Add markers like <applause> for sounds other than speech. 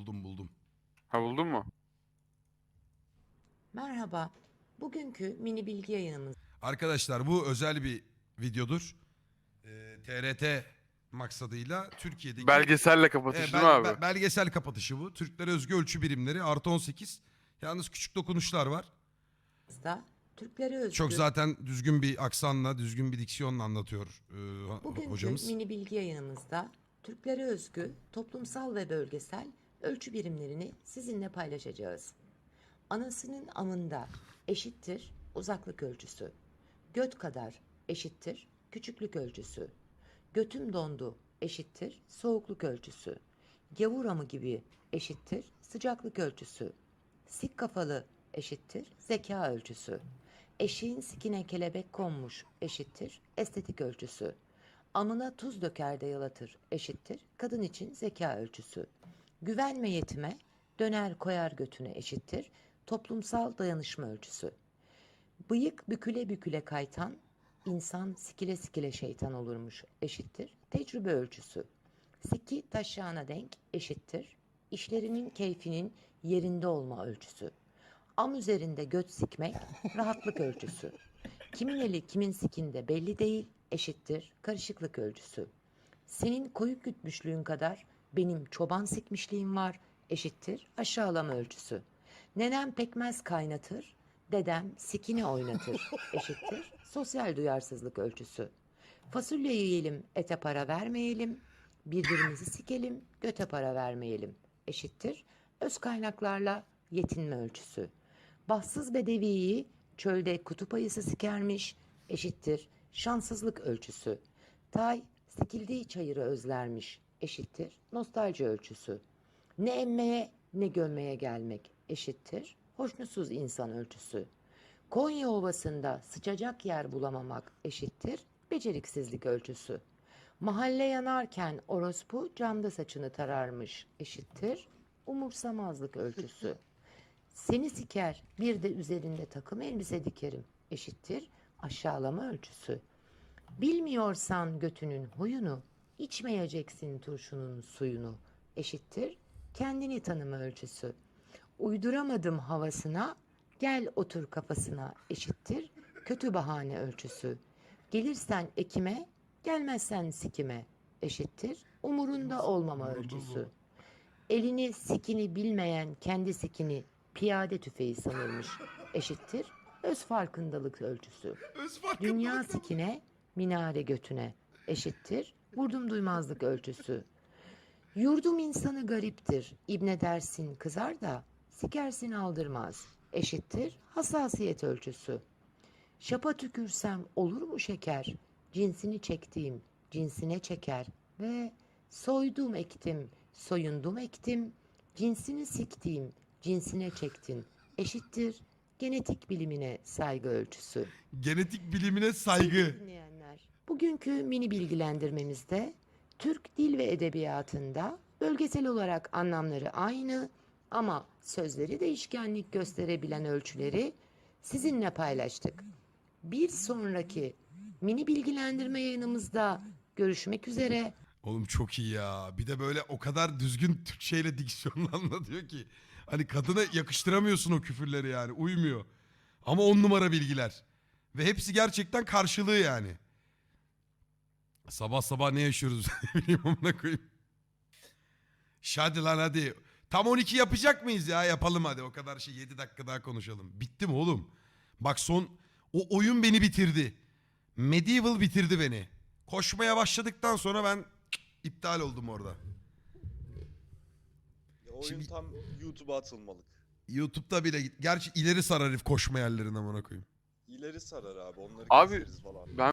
Buldum buldum. Ha buldun mu? Merhaba. Bugünkü mini bilgi yayınımız Arkadaşlar bu özel bir videodur. Ee, TRT maksadıyla Türkiye'deki... Belgeselle Ee, kapatış bel- değil mi abi? be- belgesel kapatışı bu. Türklere özgü ölçü birimleri artı 18. Yalnız küçük dokunuşlar var. da Türklere özgü Çok zaten düzgün bir aksanla, düzgün bir diksiyonla anlatıyor e, ho- Bugünkü hocamız. mini bilgi yayınımızda Türklere özgü toplumsal ve bölgesel ölçü birimlerini sizinle paylaşacağız. Anasının amında eşittir uzaklık ölçüsü. Göt kadar eşittir küçüklük ölçüsü. Götüm dondu eşittir soğukluk ölçüsü. Gavur amı gibi eşittir sıcaklık ölçüsü. Sik kafalı eşittir zeka ölçüsü. Eşeğin sikine kelebek konmuş eşittir estetik ölçüsü. Amına tuz döker de yalatır eşittir kadın için zeka ölçüsü. Güvenme yetime döner koyar götüne eşittir toplumsal dayanışma ölçüsü. Bıyık büküle büküle kaytan insan sikile sikile şeytan olurmuş eşittir tecrübe ölçüsü. Siki taşağına denk eşittir işlerinin keyfinin yerinde olma ölçüsü. Am üzerinde göt sikmek <laughs> rahatlık ölçüsü. Kimin eli kimin sikinde belli değil eşittir karışıklık ölçüsü. Senin koyuk gütmüşlüğün kadar benim çoban sikmişliğim var eşittir aşağılama ölçüsü. Nenem pekmez kaynatır, dedem sikini oynatır <laughs> eşittir sosyal duyarsızlık ölçüsü. Fasulye yiyelim, ete para vermeyelim, birbirimizi sikelim, göte para vermeyelim eşittir öz kaynaklarla yetinme ölçüsü. Bahtsız bedeviyi çölde kutup ayısı sikermiş eşittir şanssızlık ölçüsü. Tay sikildiği çayırı özlermiş eşittir nostalji ölçüsü. Ne emmeye ne gömmeye gelmek eşittir hoşnutsuz insan ölçüsü. Konya Ovası'nda sıçacak yer bulamamak eşittir beceriksizlik ölçüsü. Mahalle yanarken orospu camda saçını tararmış eşittir umursamazlık ölçüsü. Seni siker bir de üzerinde takım elbise dikerim eşittir aşağılama ölçüsü. Bilmiyorsan götünün huyunu içmeyeceksin turşunun suyunu. Eşittir. Kendini tanıma ölçüsü. Uyduramadım havasına. Gel otur kafasına. Eşittir. Kötü bahane ölçüsü. Gelirsen ekime gelmezsen sikime. Eşittir. Umurunda olmama ölçüsü. Elini sikini bilmeyen kendi sikini piyade tüfeği sanırmış. Eşittir. Öz farkındalık ölçüsü. Öz farkındalık Dünya sikine, minare götüne. Eşittir. Vurdum duymazlık ölçüsü. Yurdum insanı gariptir. İbne dersin kızar da sikersin aldırmaz. Eşittir hassasiyet ölçüsü. Şapa tükürsem olur mu şeker? Cinsini çektiğim cinsine çeker ve soydum ektim, soyundum ektim, cinsini siktiğim cinsine çektin. Eşittir genetik bilimine saygı ölçüsü. Genetik bilimine saygı. Dinleyenler, bugünkü mini bilgilendirmemizde Türk dil ve edebiyatında bölgesel olarak anlamları aynı ama sözleri değişkenlik gösterebilen ölçüleri sizinle paylaştık. Bir sonraki mini bilgilendirme yayınımızda görüşmek üzere. Oğlum çok iyi ya. Bir de böyle o kadar düzgün Türkçeyle diksiyonla <laughs> anlatıyor ki. Hani kadına yakıştıramıyorsun o küfürleri yani. Uymuyor. Ama on numara bilgiler. Ve hepsi gerçekten karşılığı yani. Sabah sabah ne yaşıyoruz <laughs> amına koyayım. Hadi lan hadi. Tam 12 yapacak mıyız ya? Yapalım hadi. O kadar şey 7 dakika daha konuşalım. Bitti mi oğlum? Bak son o oyun beni bitirdi. Medieval bitirdi beni. Koşmaya başladıktan sonra ben iptal oldum orada. Ya oyun Şimdi- tam YouTube'a atılmalık. YouTube'da bile gerçi ileri sarar herif koşma yerlerine amına koyayım. İleri sarar abi onları Abi, keseriz falan. Ben